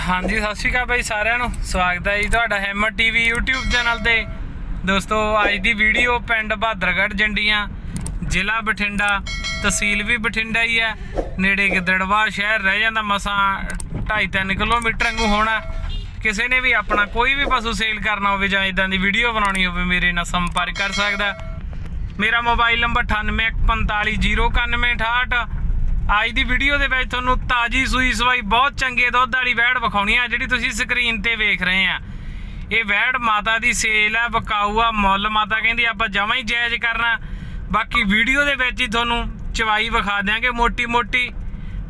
ਹਾਂਜੀ, ਸਤਿ ਸ਼੍ਰੀ ਅਕਾਲ ਬਾਈ ਸਾਰਿਆਂ ਨੂੰ। ਸਵਾਗਤ ਹੈ ਜੀ ਤੁਹਾਡਾ ਹੈਮਰ ਟੀਵੀ YouTube ਚੈਨਲ ਤੇ। ਦੋਸਤੋ, ਅੱਜ ਦੀ ਵੀਡੀਓ ਪਿੰਡ ਬਹਾਦਰਗੜ੍ਹ ਜੰਡੀਆਂ, ਜ਼ਿਲ੍ਹਾ ਬਠਿੰਡਾ, ਤਹਿਸੀਲ ਵੀ ਬਠਿੰਡਾ ਹੀ ਹੈ। ਨੇੜੇ ਗਿੱਦੜਵਾ ਸ਼ਹਿਰ ਰਹਿ ਜਾਂਦਾ, ਮਸਾਂ 2.5-3 ਕਿਲੋਮੀਟਰ ਵਾਂਗੂ ਹੋਣਾ। ਕਿਸੇ ਨੇ ਵੀ ਆਪਣਾ ਕੋਈ ਵੀ ਪਸ਼ੂ ਸੇਲ ਕਰਨਾ ਹੋਵੇ ਜਾਂ ਇਦਾਂ ਦੀ ਵੀਡੀਓ ਬਣਾਉਣੀ ਹੋਵੇ, ਮੇਰੇ ਨਾਲ ਸੰਪਰਕ ਕਰ ਸਕਦਾ। ਮੇਰਾ ਮੋਬਾਈਲ ਨੰਬਰ 9845099168 ਅੱਜ ਦੀ ਵੀਡੀਓ ਦੇ ਵਿੱਚ ਤੁਹਾਨੂੰ ਤਾਜੀ ਸੂਈ ਸਵਾਈ ਬਹੁਤ ਚੰਗੇ ਦੁੱਧ ਵਾਲੀ ਵੈੜ ਵਿਖਾਉਣੀ ਆ, ਜਿਹੜੀ ਤੁਸੀਂ ਸਕਰੀਨ ਤੇ ਵੇਖ ਰਹੇ ਆ। ਇਹ ਵੈੜ ਮਾਤਾ ਦੀ ਸੇਲ ਆ, ਵਿਕਾਊ ਆ, ਮੁੱਲ ਮਾਤਾ ਕਹਿੰਦੀ ਆਪਾਂ ਜਮਾਂ ਹੀ ਜਾਇਜ਼ ਕਰਨਾ। ਬਾਕੀ ਵੀਡੀਓ ਦੇ ਵਿੱਚ ਹੀ ਤੁਹਾਨੂੰ ਚਵਾਈ ਵਿਖਾ ਦਿਆਂਗੇ ਮੋਟੀ ਮੋਟੀ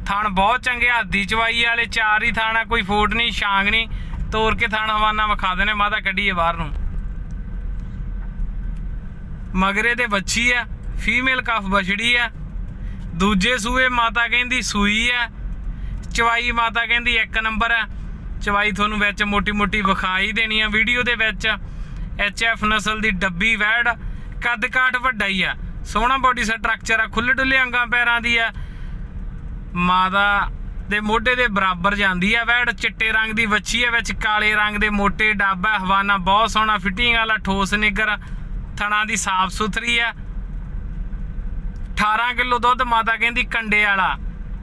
ਥਣ ਬਹੁਤ ਚੰਗੇ, ਹੱਦੀ ਚਵਾਈ ਵਾਲੇ, ਚਾਰ ਹੀ ਥਾਣਾ, ਕੋਈ ਫੋਟ ਨਹੀਂ, ਛਾਂਗ ਨਹੀਂ। ਤੋੜ ਕੇ ਥਾਣ ਹਵਾਨਾ ਵਿਖਾ ਦੇਣੇ ਮਾਤਾ ਕੱਢੀਏ ਬਾਹਰ ਨੂੰ। ਮਗਰੇ ਦੇ ਬੱਚੀ ਆ ਫੀਮੇਲ ਕਫ ਬਛੜੀ ਆ। ਦੂਜੇ ਸੂਏ ਮਾਤਾ ਕਹਿੰਦੀ ਸੂਈ ਹੈ ਚਵਾਈ ਮਾਤਾ ਕਹਿੰਦੀ ਇੱਕ ਨੰਬਰ ਹੈ ਚਵਾਈ ਤੁਹਾਨੂੰ ਵਿੱਚ ਮੋਟੀ ਮੋਟੀ ਵਿਖਾਈ ਦੇਣੀ ਆ ਵੀਡੀਓ ਦੇ ਵਿੱਚ। ਐਚ ਐਫ ਨਸਲ ਦੀ ਡੱਬੀ ਵੈੜ ਕੱਦ ਕਾਠ ਵੱਡਾ ਹੀ ਆ। ਸੋਹਣਾ ਬੋਡੀ ਸਟਰਕਚਰ ਆ ਖੁੱਲੇ ਡੁੱਲੇ ਅੰਗਾਂ ਪੈਰਾਂ ਦੀ ਆ। ਮਾਤਾ ਦੇ ਮੋਢੇ ਦੇ ਬਰਾਬਰ ਜਾਂਦੀ ਆ ਵੈੜ, ਚਿੱਟੇ ਰੰਗ ਦੀ ਵੱਛੀ ਆ ਵਿੱਚ, ਕਾਲੇ ਰੰਗ ਦੇ ਮੋٹے ਡੱਬਾ ਹਵਾਨਾ ਬਹੁਤ ਸੋਹਣਾ, ਫਿਟਿੰਗ ਵਾਲਾ ਠੋਸ ਨਿੱਗਰ, ਥਣਾ ਦੀ ਸਾਫ਼ ਸੁਥਰੀ ਆ। 18 ਕਿਲੋ ਦੁੱਧ ਮਾਤਾ ਕਹਿੰਦੀ ਕੰਡੇ ਵਾਲਾ।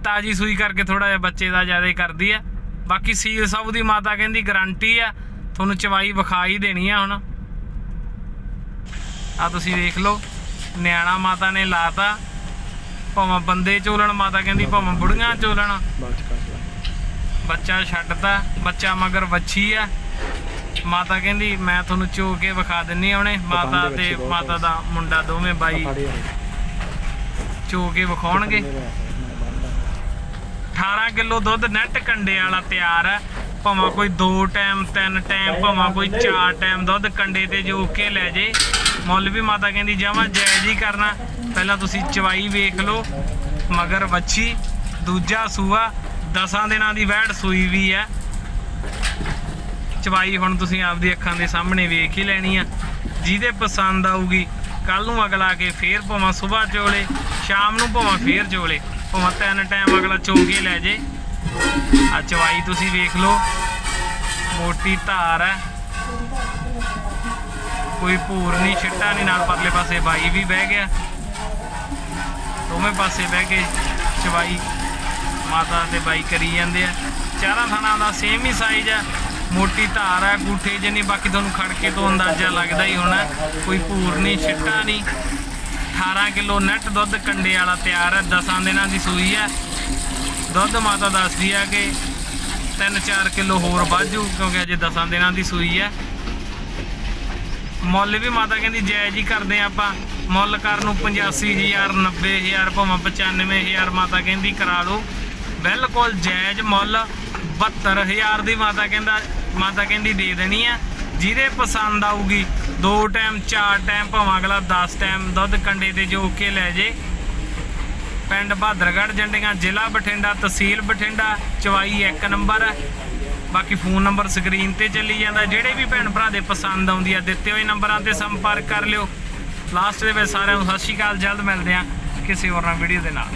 ਤਾਜੀ ਸੂਈ ਕਰਕੇ ਥੋੜਾ ਜਿਹਾ ਬੱਚੇ ਦਾ ਜ਼ਿਆਦਾ ਕਰਦੀ ਆ। ਬਾਕੀ ਸੀਲ ਸਭ ਦੀ ਮਾਤਾ ਕਹਿੰਦੀ ਗਾਰੰਟੀ ਆ। ਤੁਹਾਨੂੰ ਚਵਾਈ ਵਿਖਾਈ ਦੇਣੀ ਆ ਹੁਣ। ਆ ਤੁਸੀਂ ਵੇਖ ਲਓ ਨਿਆਣਾ ਮਾਤਾ ਨੇ ਲਾਤਾ। ਭਾਵੇਂ ਬੰਦੇ ਚੋਲਣ ਮਾਤਾ ਕਹਿੰਦੀ ਭਾਵੇਂ ਬੁੜੀਆਂ ਚੋਲਣ। ਬੱਚਾ ਛੱਡਤਾ ਬੱਚਾ ਮਗਰ ਵੱਛੀ ਆ। ਮਾਤਾ ਕਹਿੰਦੀ ਮੈਂ ਤੁਹਾਨੂੰ ਚੋ ਕੇ ਵਿਖਾ ਦਿੰਨੀ ਆ ਉਹਨੇ। ਮਾਤਾ ਤੇ ਮਾਤਾ ਦਾ ਮੁੰਡਾ ਦੋਵੇਂ ਬਾਈ। ਚੋ ਕੇ ਵਿਖਾਉਣਗੇ। 18 ਕਿਲੋ ਦੁੱਧ ਨੈਟ ਕੰਡੇ ਵਾਲਾ ਤਿਆਰ ਹੈ। ਭਾਵੇਂ ਕੋਈ ਦੋ ਟਾਈਮ ਤਿੰਨ ਟਾਈਮ ਭਾਵੇਂ ਕੋਈ 4 ਟਾਈਮ ਦੁੱਧ ਕੰਡੇ ਤੇ ਜੋ ਕੇ ਲੈ ਜੇ। ਮੁੱਲ ਵੀ ਮਾਤਾ ਕਹਿੰਦੀ ਜਮਾ ਜਾਇਜ਼ ਹੀ ਕਰਨਾ। ਪਹਿਲਾਂ ਤੁਸੀਂ ਚਵਾਈ ਵੇਖ ਲਓ। ਮਗਰ ਵੱਛੀ, ਦੂਜਾ ਸੂਆ 10 ਦਿਨਾਂ ਦੀ ਵੈੜ ਸੂਈ ਵੀ ਹੈ। ਚਵਾਈ ਹੁਣ ਤੁਸੀਂ ਆਪਦੀ ਅੱਖਾਂ ਦੇ ਸਾਹਮਣੇ ਵੇਖ ਹੀ ਲੈਣੀ ਆ। ਜਿਹਦੇ ਪਸੰਦ ਆਊਗੀ ਕੱਲ ਨੂੰ ਅਗਲਾ ਕੇ ਫੇਰ ਭਾਵੇਂ ਸਵੇਰ ਚੋਲੇ। ਸ਼ਾਮ ਨੂੰ ਭਾਵੇਂ ਫੇਰ ਚੋਲੇ। ਭਾਵੇਂ ਤਿੰਨ ਟਾਈਮ ਅਗਲਾ ਚੋ ਲੈ ਜੇ। ਆ ਚਵਾਈ ਤੁਸੀਂ ਵੇਖ ਲਓ। ਮੋਟੀ ਧਾਰ ਹੈ। ਕੋਈ ਭੂਰ ਨਹੀਂ, ਛਿੱਟਾ ਨਹੀਂ, ਨਾਲ ਪਰਲੇ ਪਾਸੇ ਬਾਈ ਵੀ ਬਹਿ ਗਿਆ। ਦੋਵੇਂ ਪਾਸੇ ਬਹਿ ਕੇ ਚਵਾਈ ਮਾਤਾ ਤੇ ਬਾਈ ਕਰੀ ਜਾਂਦੇ ਆ। ਚਾਰਾਂ ਥਾਣਾ ਦਾ ਸੇਮ ਹੀ ਸਾਈਜ਼ ਆ ਮੋਟੀ ਧਾਰ ਆ ਗੂਠੇ ਜਿੰਨੀ ਬਾਕੀ ਤੁਹਾਨੂੰ ਖੜ ਕੇ ਤੋਂ ਅੰਦਾਜ਼ਾ ਲੱਗਦਾ ਹੀ ਹੋਣਾ। ਕੋਈ ਭੂਰ ਨਹੀਂ, ਛਿੱਟਾ ਨਹੀਂ। 18 ਕਿਲੋ ਨੈਟ ਦੁੱਧ ਕੰਡੇ ਵਾਲਾ ਤਿਆਰ ਹੈ। 10 ਦਿਨਾਂ ਦੀ ਸੂਈ ਹੈ। ਦੁੱਧ ਮਾਤਾ ਦੱਸਦੀ ਆ ਕਿ 3-4 ਕਿਲੋ ਹੋਰ ਵਾਧੂ ਕਿਉਂਕਿ ਅਜੇ 10 ਦਿਨਾਂ ਦੀ ਸੂਈ ਹੈ। ਮੁੱਲ ਵੀ ਮਾਤਾ ਕਹਿੰਦੀ ਜਾਇਜ਼ ਹੀ ਕਰਦੇ ਆ ਆਪਾਂ। ਮੁੱਲ ਕਰਨ ਨੂੰ 85000 90000 ਭਾਵੇਂ 95000 ਮਾਤਾ ਕਹਿੰਦੀ ਕਰਾ ਲਓ। ਬਿਲਕੁਲ ਜਾਇਜ਼ ਮੁੱਲ। 72000 ਦੀ ਮਾਤਾ ਕਹਿੰਦਾ, ਮਾਤਾ ਕਹਿੰਦੀ ਦੇ ਦੇਣੀ ਆ ਜਿਹਦੇ ਪਸੰਦ ਆਊਗੀ, ਦੋ ਟਾਈਮ ਚਾਰ ਟਾਈਮ ਭਾਵੇਂ ਅਗਲਾ 10 ਟਾਈਮ ਦੁੱਧ ਕੰਡੇ ਤੇ ਜੋ ਕੇ ਲੈ ਜੇ। ਪਿੰਡ ਬਹਾਦਰਗੜ੍ਹ ਜੰਡੀਆਂ, ਜ਼ਿਲ੍ਹਾ ਬਠਿੰਡਾ, ਤਹਿਸੀਲ ਬਠਿੰਡਾ, ਚਵਾਈ ਇੱਕ ਨੰਬਰ ਬਾਕੀ ਫੋਨ ਨੰਬਰ ਸਕਰੀਨ ਤੇ ਚੱਲੀ ਜਾਂਦਾ। ਜਿਹੜੇ ਵੀ ਭੈਣ ਭਰਾ ਦੇ ਪਸੰਦ ਆਉਂਦੀ ਆ, ਦਿੱਤੇ ਹੋਏ ਨੰਬਰਾਂ ਤੇ ਸੰਪਰਕ ਕਰ ਲਿਓ। ਲਾਸਟ ਦੇ ਵਿੱਚ ਸਾਰਿਆਂ ਨੂੰ ਸਤਿ ਸ਼੍ਰੀ ਅਕਾਲ, ਜਲਦ ਮਿਲਦੇ ਆ ਕਿਸੇ ਹੋਰ ਵੀਡੀਓ ਦੇ ਨਾਲ।